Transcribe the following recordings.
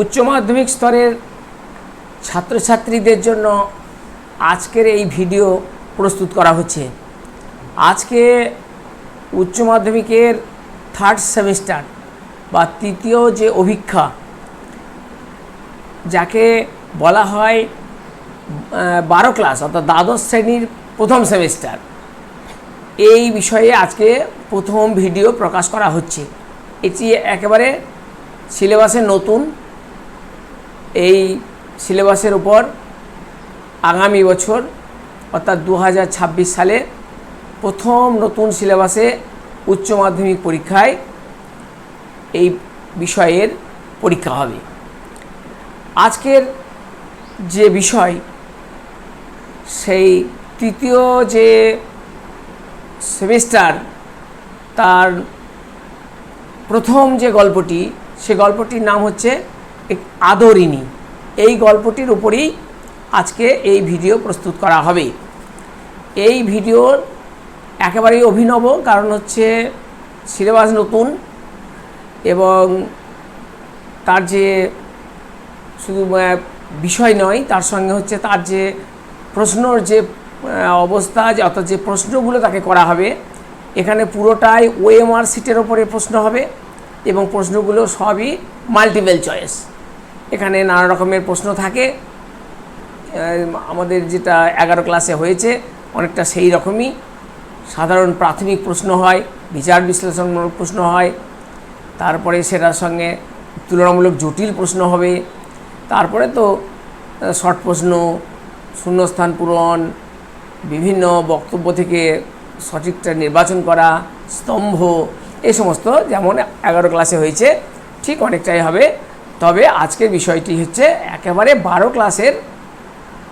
উচ্চ মাধ্যমিক স্তরের ছাত্রছাত্রীদের জন্য আজকের এই ভিডিও প্রস্তুত করা হচ্ছে। আজকে উচ্চ মাধ্যমিকের থার্ড সেমিস্টার বা তৃতীয় যে অভিক্ষা, যাকে বলা হয় বারো ক্লাস অর্থাৎ দ্বাদশ শ্রেণির প্রথম সেমিস্টার এই বিষয়ে আজকে প্রথম ভিডিও প্রকাশ করা হচ্ছে। এটি একেবারে সিলেবাসে নতুন এই সিলেবাসের উপর আগামী বছর, অর্থাৎ দু হাজার ছাব্বিশ সালে প্রথম নতুন সিলেবাসে উচ্চ মাধ্যমিক পরীক্ষায় এই বিষয়ের পরীক্ষা হবে। আজকের যে বিষয়, সেই তৃতীয় যে সেমিস্টার, তার প্রথম যে গল্পটি, সে গল্পটির নাম হচ্ছে এক আদরিণী। এই গল্পটির উপরেই আজকে এই ভিডিও প্রস্তুত করা হবে। এই ভিডিওর একেবারেই অভিনব, কারণ হচ্ছে সিলেবাস নতুন এবং তার যে শুধু বিষয় নয়, তার সঙ্গে হচ্ছে তার যে প্রশ্নর যে অবস্থা, যে অর্থাৎ যে প্রশ্নগুলো তাকে করা হবে, এখানে পুরোটাই ওএমআর সিটের ওপরে প্রশ্ন হবে এবং প্রশ্নগুলো সবই মাল্টিপল চয়েস এখানে নানা রকমের প্রশ্ন থাকে। আমাদের যেটা এগারো ক্লাসে হয়েছে, অনেকটা সেই রকমই। সাধারণ প্রাথমিক প্রশ্ন হয়, বিচার বিশ্লেষণমূলক প্রশ্ন হয়। তারপরে সেটার সঙ্গে তুলনামূলক জটিল প্রশ্ন হবে। তারপরে তো শর্ট প্রশ্ন, শূন্যস্থান পূরণ, বিভিন্ন বক্তব্য থেকে সঠিকটা নির্বাচন করা, স্তম্ভ এই সমস্ত যেমন এগারো ক্লাসে হয়েছে, ঠিক অনেকটাই হবে। তবে আজকের বিষয়টি হচ্ছে একেবারে বারো ক্লাসের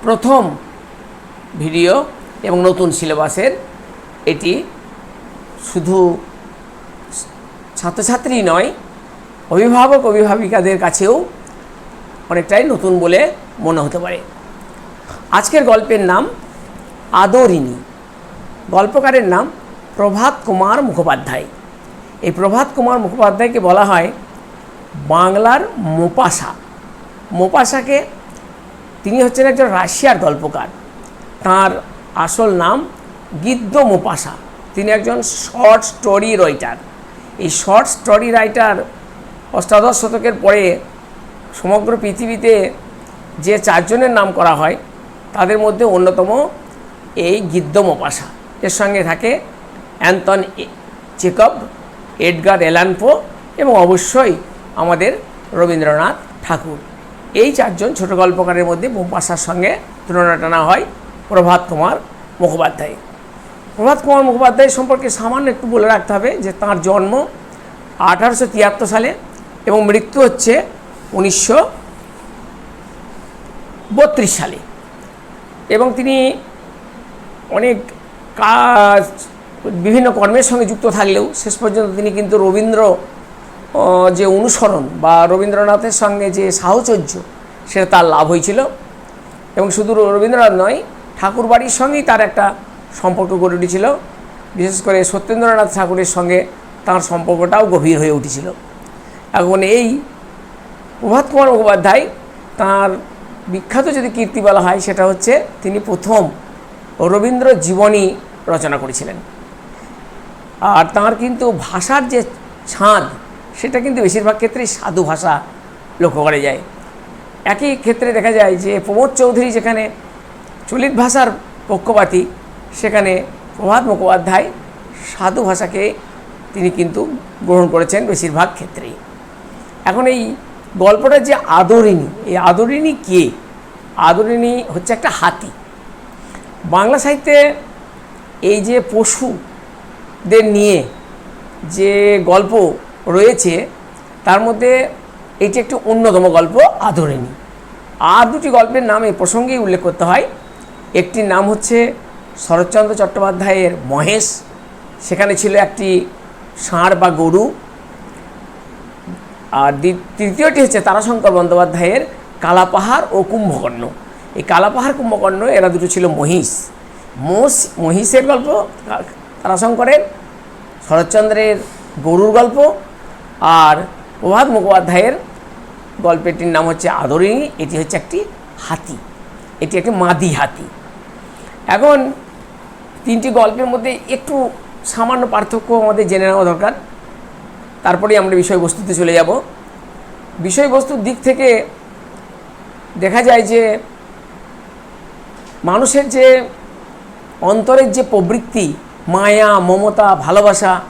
প্রথম ভিডিও এবং নতুন সিলেবাসের। এটি শুধু ছাত্রছাত্রী নয়, অভিভাবক, অভিভাবিকাদের কাছেও অনেকটাই নতুন বলে মনে হতে পারে। আজকের গল্পের নাম আদরিণী। গল্পকারের নাম প্রভাত কুমার মুখোপাধ্যায়। এই প্রভাত কুমার মুখোপাধ্যায়কে বলা হয় বাংলার মোপাসা। মোপাসাকে তিনি হচ্ছেন একজন রাশিয়ার গল্পকার। তার আসল নাম গিদ্দ মোপাসা। তিনি একজন শর্ট স্টোরি রাইটার। এই শর্ট স্টোরি রাইটার অষ্টাদশ শতকের পরে সমগ্র পৃথিবীতে যে চারজনের নাম করা হয়, তাদের মধ্যে অন্যতম এই গিদ্দ মোপাসা। এর সঙ্গে থাকে অ্যান্টন চেকব এডগার এলানপো এবং অবশ্যই আমাদের রবীন্দ্রনাথ ঠাকুর। এই চারজন ছোট গল্পকারের মধ্যে মোপাসার সঙ্গে তুলনা টানা হয় প্রভাত কুমার মুখোপাধ্যায়। প্রভাত কুমার মুখোপাধ্যায় সম্পর্কে সামান্য একটু বলে রাখতে হবে যে তার জন্ম আঠারোশো তিয়াত্তর সালে এবং মৃত্যু হচ্ছে উনিশশো বত্রিশ সালে। এবং তিনি অনেক কাজ, বিভিন্ন কর্মের সঙ্গে যুক্ত থাকলেও শেষ পর্যন্ত তিনি কিন্তু রবীন্দ্র যে অনুসরণ বা রবীন্দ্রনাথের সঙ্গে যে সাহচর্য, সেটা তার লাভ হয়েছিল। এবং শুধু রবীন্দ্রনাথ নয় ঠাকুর বাড়ির সঙ্গেই তার একটা সম্পর্ক গড়ে উঠেছিল। বিশেষ করে সত্যেন্দ্রনাথ ঠাকুরের সঙ্গে তার সম্পর্কটাও গভীর হয়ে উঠেছিল। এখন এই প্রভাত কুমার মুখোপাধ্যায় তাঁর বিখ্যাত যদি কীর্তি বলা হয়, সেটা হচ্ছে তিনি প্রথম রবীন্দ্র জীবনী রচনা করেছিলেন। আর তাঁর কিন্তু ভাষার যে ছাঁদ সেটা কিন্তু বেশিরভাগ ক্ষেত্রেই সাধু ভাষা লক্ষ্য করা যায়। একই ক্ষেত্রে দেখা যায় যে প্রমোদ চৌধুরী যেখানে চলিত ভাষার পক্ষপাতী, সেখানে প্রভাত মুখোপাধ্যায় সাধু ভাষাকে তিনি কিন্তু গ্রহণ করেছেন বেশিরভাগ ক্ষেত্রেই। এখন এই গল্পটা যে আদরিণী, এই আদরিণী কে? আদরিণী হচ্ছে একটা হাতি। বাংলা সাহিত্যে এই যে পশুদের নিয়ে যে গল্প রয়েছে, তার মধ্যে এটি একটি অন্যতম গল্প, আদরিণী। আর দুটি গল্পের নাম এই প্রসঙ্গেই উল্লেখ করতে হয়। একটির নাম হচ্ছে শরৎচন্দ্র চট্টোপাধ্যায়ের মহেশ। সেখানে ছিল একটি ষাঁড় বা গরু। আর তৃতীয়টি হচ্ছে তারাশঙ্কর বন্দ্যোপাধ্যায়ের কালাপাহাড় ও কুম্ভকর্ণ। এই কালাপাহাড়, কুম্ভকর্ণ, এরা দুটো ছিল মহিষ। মোষ মহিষের গল্প, তারাশঙ্করের, শরৎচন্দ্রের গরুর গল্প আর প্রভাত মুখোপাধ্যায়ের গল্পেরটির নাম হচ্ছে আদরিণী, এটি হচ্ছে একটি হাতি, এটি একটি মাদি হাতি। এখন তিনটি গল্পের মধ্যে একটু সামান্য পার্থক্য আমাদের জেনে নেওয়া দরকার। তারপরেই আমরা বিষয়বস্তুতে চলে যাব। বিষয়বস্তুর দিক থেকে দেখা যায় যে মানুষের যে অন্তরের যে প্রবৃত্তি, মায়া, মমতা, ভালোবাসা,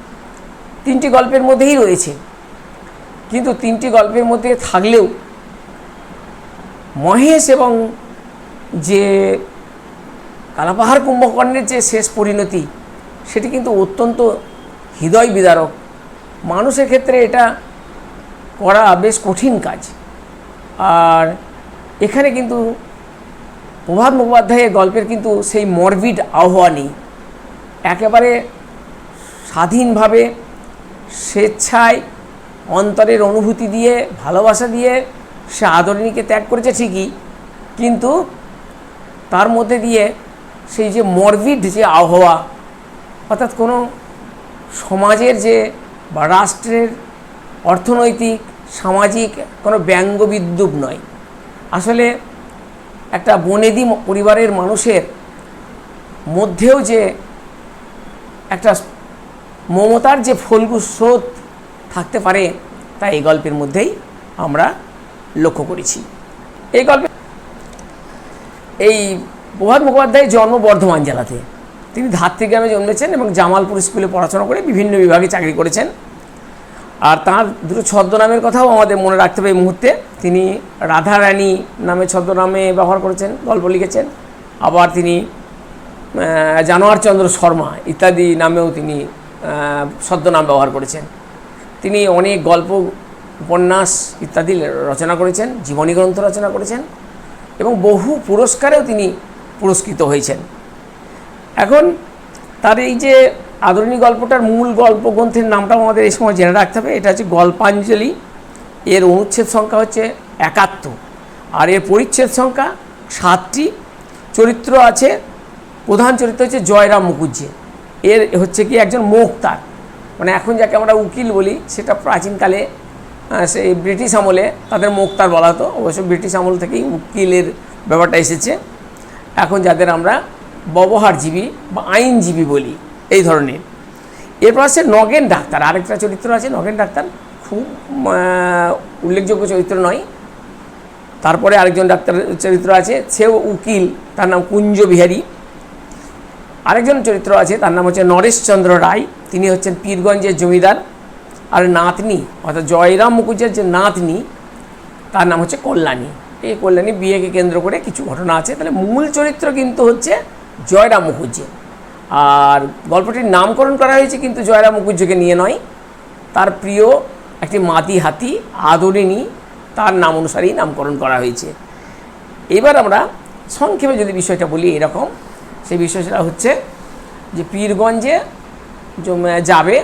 তিনটি গল্পের মধ্যেই রয়েছে। কিন্তু তিনটি গল্পের মধ্যে থাকলেও মহেশ এবং যে কালাপাহাড় কুম্ভকর্ণের যে শেষ পরিণতি, সেটি কিন্তু অত্যন্ত হৃদয় বিদারক। মানুষের ক্ষেত্রে এটা করা বেশ কঠিন কাজ। আর এখানে কিন্তু প্রভাত মুখোপাধ্যায়ের গল্পের কিন্তু সেই মরবিড নেই। একেবারে স্বাধীনভাবে স্বেচ্ছায় অন্তরের অনুভূতি দিয়ে, ভালোবাসা দিয়ে সে আদরিণীকে ত্যাগ করেছে ঠিকই, কিন্তু তার মধ্যে দিয়ে সেই যে মরবিড যে আবহাওয়া, অর্থাৎ কোনো সমাজের যে বা রাষ্ট্রের অর্থনৈতিক, সামাজিক কোনো ব্যঙ্গ বিদ্রুপ নয়। আসলে একটা বনেদি পরিবারের মানুষের মধ্যেও যে একটা মমতার যে ফলগু স্রোত থাকতে পারে তা এই গল্পের মধ্যেই আমরা লক্ষ্য করেছি। এই গল্পে এই প্রভাত মুখোপাধ্যায় জন্ম বর্ধমান জেলাতে। তিনি ধাত্রী গ্রামে জন্মেছেন এবং জামালপুর স্কুলে পড়াশোনা করে বিভিন্ন বিভাগে চাকরি করেছেন। আর তার দুটো ছদ্মনামের কথাও আমাদের মনে রাখতে হবে এই মুহূর্তে। তিনি রাধারানী নামে ছদ্মনামে ব্যবহার করেছেন গল্প লিখেছেন। আবার তিনি আহ, জানোয়ার চন্দ্র শর্মা ইত্যাদি নামেও তিনি ছদ্মনাম ব্যবহার করেছেন। তিনি অনেক গল্প, উপন্যাস ইত্যাদি রচনা করেছেন, জীবনী গ্রন্থ রচনা করেছেন এবং বহু পুরস্কারেও তিনি পুরস্কৃত হয়েছেন। এখন তার এই যে আদরণী গল্পটার মূল গল্প গ্রন্থের নামটাও আমাদের এই সময় জেনে রাখতে হবে, এটা হচ্ছে গল্পাঞ্জলি। এর অনুচ্ছেদ সংখ্যা হচ্ছে একাত্তর। আর এর পরিচ্ছেদ সংখ্যা সাতটি। চরিত্র আছে, প্রধান চরিত্র হচ্ছে জয়রাম মুখুজ্জে। এর হচ্ছে কি একজন মোক্তার। মানে এখন যাকে আমরা উকিল বলি, সেটা প্রাচীনকালে সেই ব্রিটিশ আমলে তাদের মোক্তার বলা হতো। অবশ্য ব্রিটিশ আমল থেকেই উকিলের ব্যাপারটা এসেছে। এখন যাদের আমরা ব্যবহারজীবী বা আইনজীবী বলি, এই ধরনের। এরপর আছে নগেন ডাক্তার। আরেকটা চরিত্র আছে, নগেন ডাক্তার। খুব উল্লেখযোগ্য চরিত্র নয়। তারপরে আরেকজন ডাক্তার চরিত্র আছে, সেও উকিল। তার নাম কুঞ্জ বিহারী। আরেকজন চরিত্র আছে, তার নাম হচ্ছে নরেশচন্দ্র রায়। তিনি হচ্ছেন পীরগঞ্জের জমিদার। আর নাতনি, অর্থাৎ জয়রাম মুখুজ্জের যে নাতনি, তার নাম হচ্ছে কল্যাণী। এই কল্যাণী বিয়েকে কেন্দ্র করে কিছু ঘটনা আছে। তাহলে মূল চরিত্র কিন্তু হচ্ছে জয়রাম মুখুজ্জে। আর গল্পটির নামকরণ করা হয়েছে কিন্তু জয়রাম মুখুজ্জেকে নিয়ে নয়। তার প্রিয় একটি মাতি হাতি, আদরিণী, তার নাম অনুসারেই নামকরণ করা হয়েছে। এবার আমরা সংক্ষেপে যদি বিষয়টা বলি এরকম সেই বিষয়টা হচ্ছে যে পীরগঞ্জে যাবে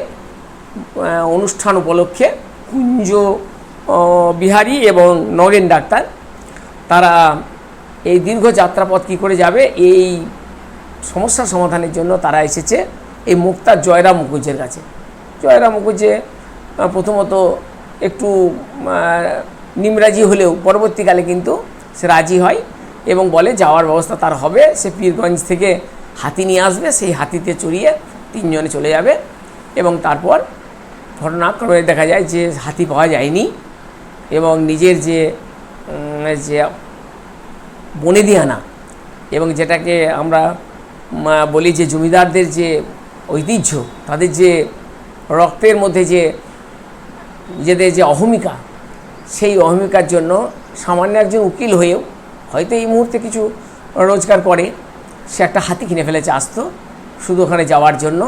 অনুষ্ঠান উপলক্ষে কুঞ্জ বিহারী এবং নগেন ডাক্তার। তারা এই দীর্ঘ যাত্রাপথ কী করে যাবে, এই সমস্যার সমাধানের জন্য তারা এসেছে এই মুক্তার জয়রাম মুখুজ্জের কাছে। জয়রাম মুখুজ্জে প্রথমত একটু নিমরাজি হলেও পরবর্তীকালে কিন্তু সে রাজি হয়। এবং বলে যাওয়ার ব্যবস্থা তার হবে। সে পীরগঞ্জ থেকে হাতি নিয়ে আসবে, সেই হাতিতে চড়িয়ে তিনজনে চলে যাবে এবং তারপর ঘটনাক্রমে দেখা যায় যে হাতি পাওয়া যায়নি এবং নিজের যে যে বনেদিয়ানা এবং যেটাকে আমরা বলি যে জমিদারদের যে ঐতিহ্য, তাদের যে রক্তের মধ্যে যে নিজেদের যে অহমিকা, সেই অহমিকার জন্য সামান্য একজন উকিল হয়েও হয়তো এই মুহূর্তে কিছু রোজগার করে। সে একটা হাতি কিনে ফেলেছে আসতো। শুধু ওখানে যাওয়ার জন্য।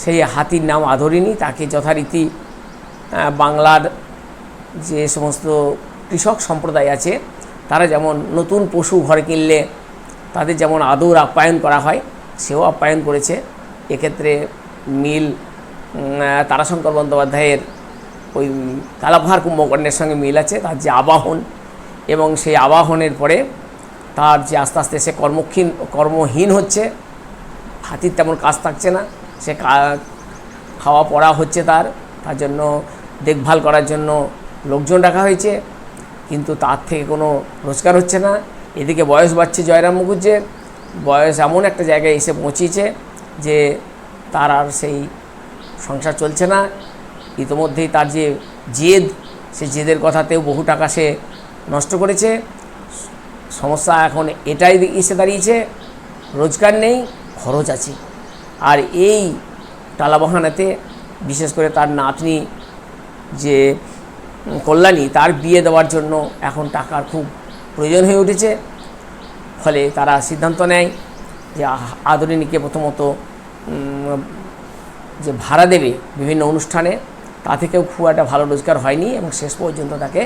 সেই হাতির নাম আদরিণী। তাকে যথারীতি বাংলার যে সমস্ত কৃষক সম্প্রদায় আছে, তারা যেমন নতুন পশু ঘরে কিনলে তাদের যেমন আদর আপ্যায়ন করা হয়, সেও আপ্যায়ন করেছে। এক্ষেত্রে মিল তারাশঙ্কর বন্দ্যোপাধ্যায়ের ওই কালাভার কুম্ভকর্ণের সঙ্গে মিল আছে। তার যে আবাহন এবং সেই আবাহনের পরে তার যে আস্তে আস্তে সে কর্মক্ষীণ, কর্মহীন হচ্ছে, হাতির তেমন কাজ থাকছে না, সে খাওয়া পড়া হচ্ছে তার তার জন্য দেখভাল করার জন্য লোকজন রাখা হয়েছে, কিন্তু তার থেকে কোনো রোজগার হচ্ছে না। এদিকে বয়স বাড়ছে জয়রাম মুখুজ্জের, বয়স এমন একটা জায়গায় এসে পৌঁছিয়েছে যে তার আর সেই সংসার চলছে না। ইতোমধ্যেই তার যে জেদ, সে জেদের কথাতেও বহু টাকা সে নষ্ট করেছে। সমস্যা এখন এটাই এসে দাঁড়িয়েছে, রোজগার নেই, খরচ আছে। আর এই টালাবাহানাতে বিশেষ করে তার নাতনি যে কল্যাণী, তার বিয়ে দেওয়ার জন্য এখন টাকার খুব প্রয়োজন হয়ে উঠেছে। ফলে তারা সিদ্ধান্ত নেয় যে আদরিণীকে প্রথমত যে ভাড়া দেবে বিভিন্ন অনুষ্ঠানে, তা থেকেও খুব একটা ভালো রোজগার হয়নি এবং শেষ পর্যন্ত তাকে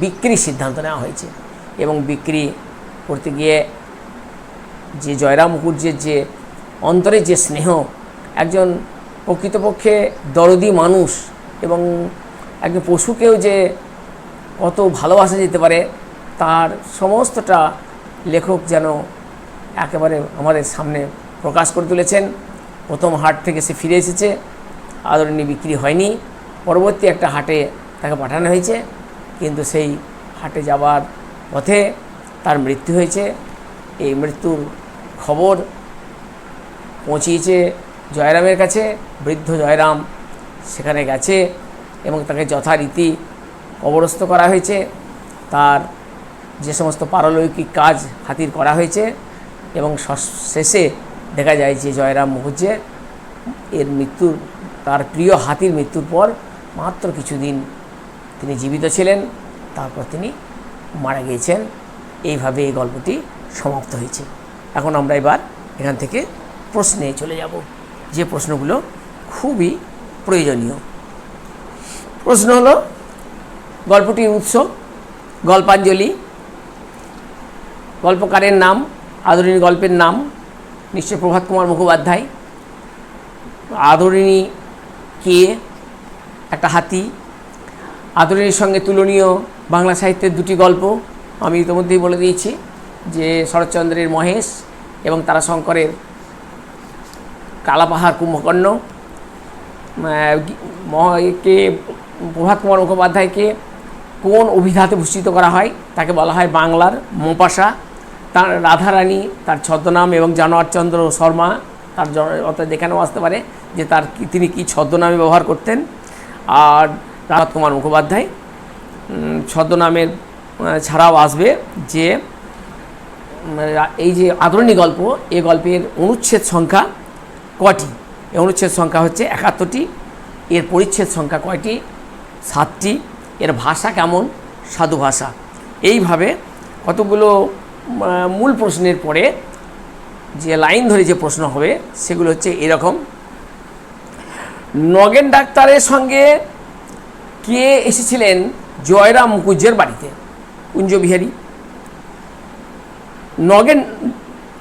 বিক্রির সিদ্ধান্ত নেওয়া হয়েছে এবং বিক্রি করতে গিয়ে যে জয়রাম মুখুর্জির যে অন্তরে যে স্নেহ, একজন প্রকৃতপক্ষে দরদি মানুষ এবং একজন পশুকেও যে কত ভালোবাসা যেতে পারে, তার সমস্তটা লেখক যেন একেবারে আমাদের সামনে প্রকাশ করে তুলেছেন। প্রথম হাট থেকে সে ফিরে এসেছে, আদরণী বিক্রি হয়নি, পরবর্তী একটা হাটে তাকে পাঠানো হয়েছে। কিন্তু সেই হাটে যাবার পথে তার মৃত্যু হয়েছে। এই মৃত্যুর খবর পৌঁছিয়েছে জয়রামের কাছে। বৃদ্ধ জয়রাম সেখানে গেছে এবং তাকে যথারীতি কবরস্থ করা হয়েছে। তার যে সমস্ত পারলৌকিক কাজ হাতির করা হয়েছে এবং শেষ- দেখা যায় যে জয়রাম মুখুজ্জে এর মৃত্যুর, তার প্রিয় হাতির মৃত্যুর পর মাত্র কিছুদিন তিনি জীবিত ছিলেন, তারপর তিনি মারা গিয়েছেন। এইভাবে এই গল্পটি সমাপ্ত হয়েছে। এখন আমরা এবার এখান থেকে প্রশ্নে চলে যাব, যে প্রশ্নগুলো খুবই প্রয়োজনীয়। প্রশ্ন হলো, গল্পটির উৎস, গল্পাঞ্জলি। গল্পকারের নাম, আদরিণী গল্পের নাম, নিশ্চয় প্রভাত কুমার মুখোপাধ্যায়। আদরিণী কে? একটা হাতি। আদরিণীর সঙ্গে তুলনীয় বাংলা সাহিত্যের দুটি গল্প আমি ইতিমধ্যেই বলে দিয়েছি, যে শরৎচন্দ্রের মহেশ এবং তারাশঙ্করের কালাপাহাড় কুম্ভকর্ণ। কে, প্রভাত কুমার মুখোপাধ্যায়কে কোন অভিধাতে ভূষিত করা হয়? তাকে বলা হয় বাংলার মোপাসা তার রাধারানী, তার ছদ্মনাম এবং জানোয়ারচন্দ্র শর্মা, তার অর্থাৎ দেখানো আসতে পারে, যে তার তিনি কি ছদ্মনামে ব্যবহার করতেন। আর রাত কুমার মুখোপাধ্যায় ছদ্মনামের ছাড়াও আসবে যে এই যে আদরণী গল্প, এ গল্পের অনুচ্ছেদ সংখ্যা কটি এই অনুচ্ছেদ সংখ্যা হচ্ছে একাত্তরটি, এর পরিচ্ছেদ সংখ্যা কয়টি? সাতটি, এর ভাষা কেমন? সাধু ভাষা। এইভাবে কতগুলো মূল প্রশ্নের পরে যে লাইন ধরে যে প্রশ্ন হবে, সেগুলো হচ্ছে এরকম। নগেন ডাক্তারের সঙ্গে কে এসেছিলেন জয়রাম মুখুজ্জের বাড়িতে? কুঞ্জবিহারী। নগেন,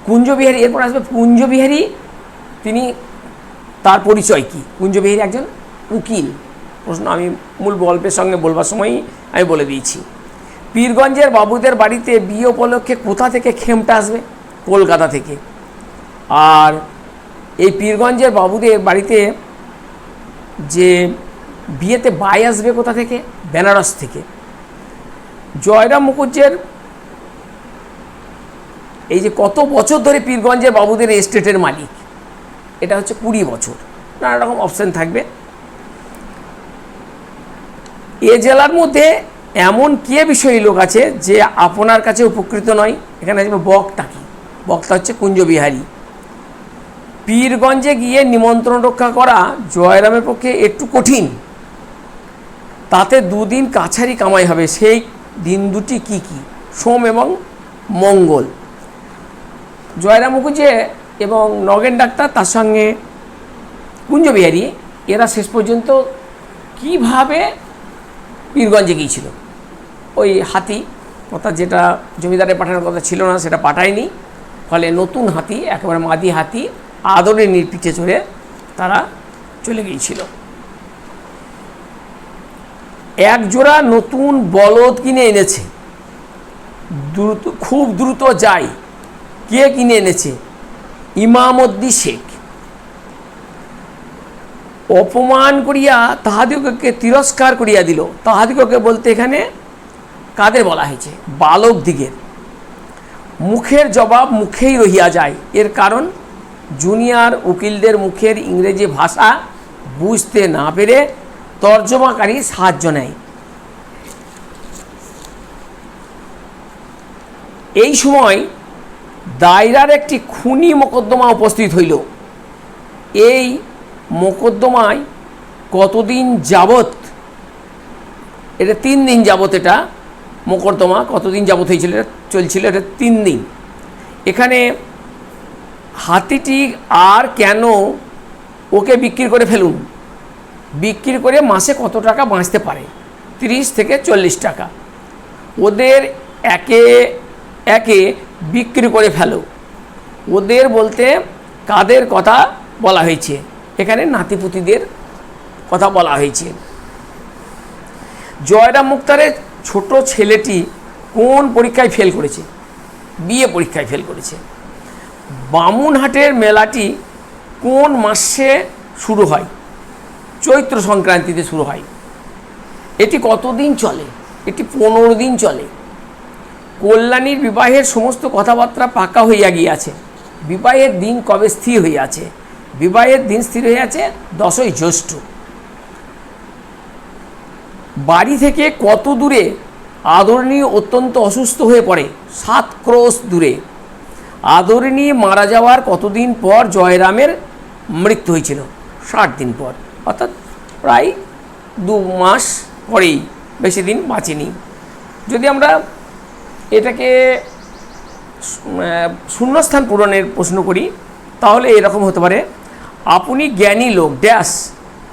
কুঞ্জবিহারী, এরপর আসবে কুঞ্জবিহারী, তিনি তার পরিচয় কী? কুঞ্জবিহারী একজন উকিল। প্রশ্ন আমি মূল গল্পের সঙ্গে বলবার সময়ই আমি বলে দিয়েছি। পীরগঞ্জের বাবুদের বাড়িতে বিয়ে উপলক্ষে কোথা থেকে খেমটা আসবে? কলকাতা থেকে। আর এই পীরগঞ্জের বাবুদের বাড়িতে যে বিয়েতে বাই আসবে কোথা থেকে? বেনারস থেকে। জয়রাম মুখুজ্জের এই যে কত বছর ধরে পীরগঞ্জের বাবুদের এস্টেটের মালিক, এটা হচ্ছে কুড়ি বছর। নানা রকম অপশান থাকবে। এ জেলার মধ্যে এমন কে বিষয়ী লোক আছে যে আপনার কাছে উপকৃত নয়? এখানে আসবে বক্তা কি? বক্তা হচ্ছে কুঞ্জবিহারী। পীরগঞ্জে গিয়ে নিমন্ত্রণ রক্ষা করা জয়রামের পক্ষে একটু কঠিন। তাতে দুদিন কাছারি কামাই হবে। সেই দিন দুটি কি কি? সোম এবং মঙ্গল। জয়রাম মুখুজে এবং নগেন ডাক্তার তার সঙ্গে কুঞ্জবিহারী এরা শেষ পর্যন্ত কীভাবে পীরগঞ্জে গিয়েছিল? ওই হাতি, অর্থাৎ যেটা জমিদারে পাঠানোর কথা ছিল না, সেটা পাঠায়নি। ফলে নতুন হাতি, একেবারে মাদি হাতি, আদরে নির্পিঠে চড়ে তারা চলে গিয়েছিল। এক জোড়া নতুন বলদ কিনে এনেছে। দ্রুত, খুব দ্রুত যায়। কে কিনে এনেছে? ইমামদ্দি শেখ। অপমান করিয়া তাহাদিগকে তিরস্কার করিয়া দিল। তাহাদিগকে বলতে এখানে কাদের বলা হয়েছে? বালক দিগের। মুখের জবাব মুখেই রহিয়া যায়। এর কারণ, জুনিয়র উকিলদের মুখের ইংরেজি ভাষা বুঝতে না পেরে তর্জমাকারী সাহায্য নেয়। এই সময় দায়রার একটি খুনি মোকদ্দমা উপস্থিত হইল। এই মোকদ্দমায় কতদিন যাবত এটা তিন দিন যাবত এটা মোকদ্দমা, কতদিন যাবত হয়েছিল, এটা চলছিল, এটা তিন দিন। এখানে হাতিটি আর কেন ওকে বিক্রি করে ফেলুন? বিক্রি করে মাসে কত টাকা বাঁচতে পারে? তিরিশ থেকে চল্লিশ টাকা। ওদের একে একে বিক্রি করে ফেলো। ওদের বলতে কাদের কথা বলা হয়েছে? এখানে নাতিপুতিদের কথা বলা হয়েছে। জয়রাম মুক্তারের ছোট ছেলেটি কোন পরীক্ষায় ফেল করেছে? বিএ পরীক্ষায় ফেল করেছে। বামুনহাটের মেলাটি কোন মাসে শুরু হয়? চৈত্র সংক্রান্তিতে শুরু হয়। এটি কতদিন চলে? এটি পনেরো দিন চলে। কল্যাণীর বিবাহের সমস্ত কথাবার্তা পাকা হইয়া গিয়াছে। বিবাহের দিন কবে স্থির হইয়াছে? বিবাহের দিন স্থির হইয়াছে দশই জ্যৈষ্ঠ। বাড়ি থেকে কত দূরে? আদরণী অত্যন্ত অসুস্থ হয়ে পড়ে, সাত ক্রোশ দূরে। আদরণী মারা যাওয়ার কতদিন পর জয়রামের মৃত্যু হয়েছিল ষাট দিন পর। অর্থাৎ প্রায় দু মাস পরেই, বেশি দিন বাঁচেনি। যদি আমরা এটাকে শূন্যস্থান পূরণের প্রশ্ন করি, তাহলে এরকম হতে পারে, আপনি জ্ঞানী লোক ড্যাশ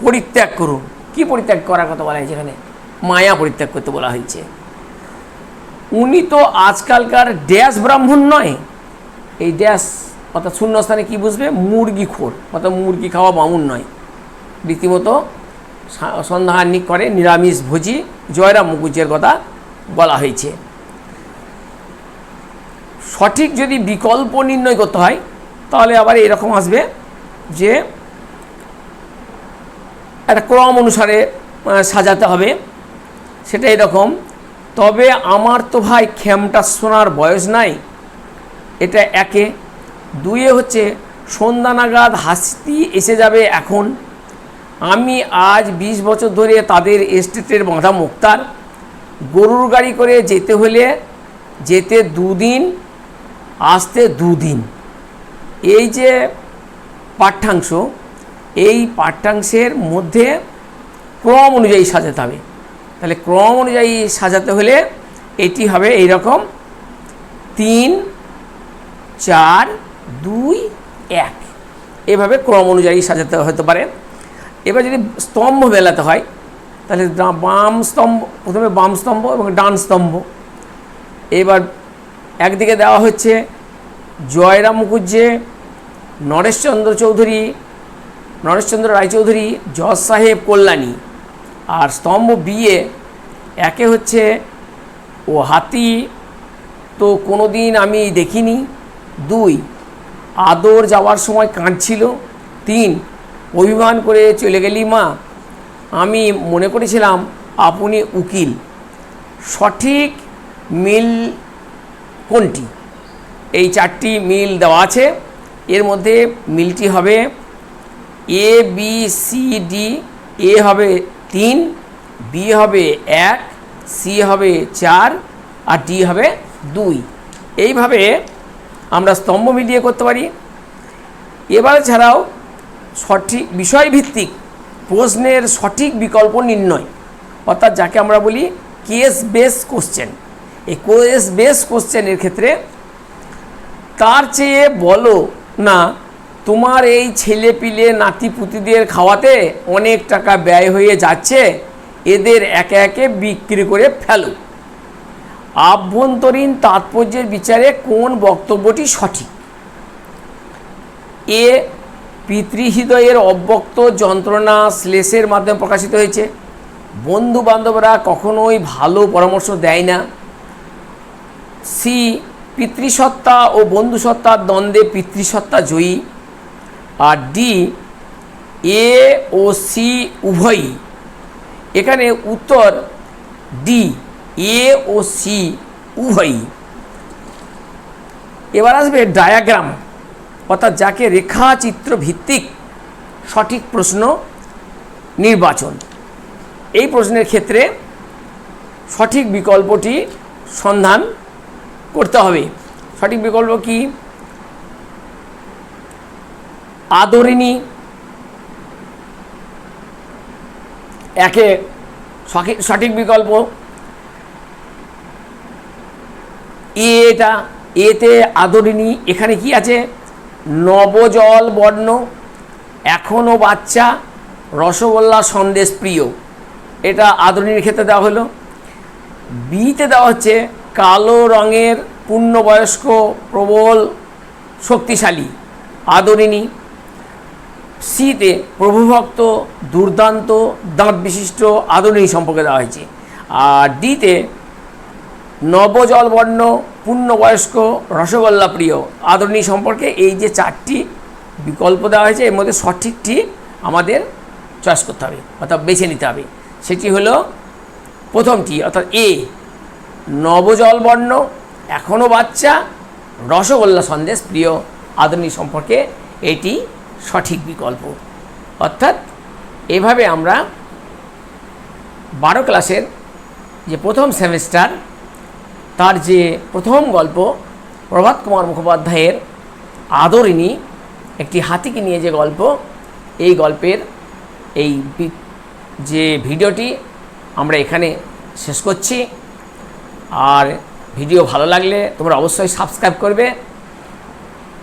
পরিত্যাগ করুন। কি পরিত্যাগ করার কথা বলা হয়েছে এখানে? মায়া পরিত্যাগ করতে বলা হয়েছে। উনি তো আজকালকার ড্যাশ ব্রাহ্মণ নয়। এই ড্যাশ, অর্থাৎ শূন্যস্থানে কি বুঝবে? মুরগি খোর অর্থাৎ মুরগি খাওয়া বামুন নয়। রীতিমতো সা- করে, নিরামিষ ভোজি জয়রাম মুখুজ্জের কথা বলা হয়েছে। সঠিক যদি বিকল্প নির্ণয় করতে হয়, তাহলে আবার এরকম আসবে যে একটা ক্রম অনুসারে সাজাতে হবে। সেটা এরকম, তবে আমার তো ভাই খেমটা শোনার বয়স নাই। এটা একে। দুয়ে হচ্ছে, সন্ধ্যা নাগাদ হাসতি এসে যাবে এখন। আমি আজ ২০ বছর ধরে তাদের এস্টেটের বাঁধা মুক্তার। গরুর গাড়ি করে যেতে হলে যেতে দুদিন, আসতে দুদিন। এই যে পাঠ্যাংশ, এই পাঠ্যাংশের মধ্যে ক্রম অনুযায়ী সাজাতে হবে। তাহলে ক্রম অনুযায়ী সাজাতে হলে এটি হবে এই রকম তিন, চার, দুই, এক। এভাবে ক্রম অনুযায়ী সাজাতে হতে পারে। এবার যদি স্তম্ভ মেলাতে হয়, তাহলে বাম স্তম্ভ, প্রথমে বাম স্তম্ভ এবং ডান স্তম্ভ। এবার একদিকে দেওয়া হচ্ছে জয়রাম মুখুজ্জে, নরেশচন্দ্র চৌধুরী, নরেশচন্দ্র রায়চৌধুরী জজ সাহেব কল্যাণী। আর স্তম্ভ বিয়ে একে হচ্ছে ও হাতি, তো কোনো দিন আমি দেখিনি। দুই, আদর যাওয়ার সময় কাঁদছিল। তিন অভিমান করে চলে গেলি মা। আমি মনে করেছিলাম আপনি উকিল। সঠিক মিল কোনটি? এই চারটি মিল দেওয়া আছে। এর মধ্যে মিলটি হবে A B C D A হবে তিন বি হবে এক সি হবে চার, আর ডি হবে দুই। এইভাবে আমরা স্তম্ভ মিলিয়ে করতে পারি। এবার ছাড়াও সঠিক বিষয়ভিত্তিক প্রশ্নের সঠিক বিকল্প নির্ণয়। অর্থাৎ যাকে আমরা বলি কেস বেস কোশ্চেন এই কেস বেস কোশ্চেনের ক্ষেত্রে তার চেয়ে বলো না, তোমার এই ছেলে পিলে নাতি পুতিদের খাওয়াতে অনেক টাকা ব্যয় হয়ে যাচ্ছে, এদের একে একে বিক্রি করে ফেলো। আভ্যন্তরীণ তাৎপর্যের বিচারে কোন বক্তব্যটি সঠিক? এ পিতৃহৃদয়ের অব্যক্ত যন্ত্রণা শ্লেষের মাধ্যমে প্রকাশিত হয়েছে। বন্ধু বান্ধবরা কখনোই ভালো পরামর্শ দেয় না। সি, পিতৃসত্তা ও বন্ধুসত্তার দ্বন্দ্বে পিতৃসত্তা জয়ী। আর ডি, এ ও সি উভয়ই। এখানে উত্তর ডি, এ ও সি উভয়ই। এবার আসবে ডায়াগ্রাম। অর্থাৎ যাকে রেখাচিত্র ভিত্তিক সঠিক প্রশ্ন নির্বাচন। এই প্রশ্নের ক্ষেত্রে সঠিক বিকল্পটি সন্ধান করতে হবে। সঠিক বিকল্প কি? আদরিণী একে সঠিক বিকল্প। এ এটা, এতে আদরিণী, এখানে কি আছে? নবজল বর্ণ এখনও বাচ্চা, রসগোল্লা সন্দেশ প্রিয়। এটা আদরিণীর ক্ষেত্রে দেওয়া হলো। বিতে দেওয়া হচ্ছে কালো রঙের পূর্ণবয়স্ক, প্রবল, শক্তিশালী আদরিণী সিতে প্রভুভক্ত, দুর্দান্ত দাঁত বিশিষ্ট আদরিণী সম্পর্কে দেওয়া হয়েছে। আর ডিতে নবজলবর্ণ, পূর্ণবয়স্ক রসগোল্লা প্রিয় আদরণী সম্পর্কে এই যে চারটি বিকল্প দেওয়া হয়েছে, এর মধ্যে সঠিকটি আমাদের চয়েস করতে হবে, অর্থাৎ বেছে নিতে হবে। সেটি হলো প্রথমটি, অর্থাৎ এ, নবজলবর্ণ এখনও বাচ্চা, রসগোল্লা সন্দেশ, প্রিয়। আদরণী সম্পর্কে এটি সঠিক বিকল্প। অর্থাৎ এভাবে আমরা বারো ক্লাসের যে প্রথম সেমিস্টার তার যে প্রথম গল্প, প্রভাত কুমার মুখোপাধ্যায়ের আদরিণী একটি হাতিকে নিয়ে যে গল্প, এই গল্পের এই যে ভিডিওটি আমরা এখানে শেষ করছি। আর ভিডিও ভালো লাগলে তোমরা অবশ্যই সাবস্ক্রাইব করবে,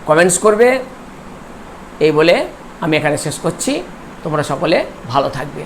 কমেন্টস করবে। এই বলে আমি এখানে শেষ করছি। তোমরা সকলে ভালো থাকবে।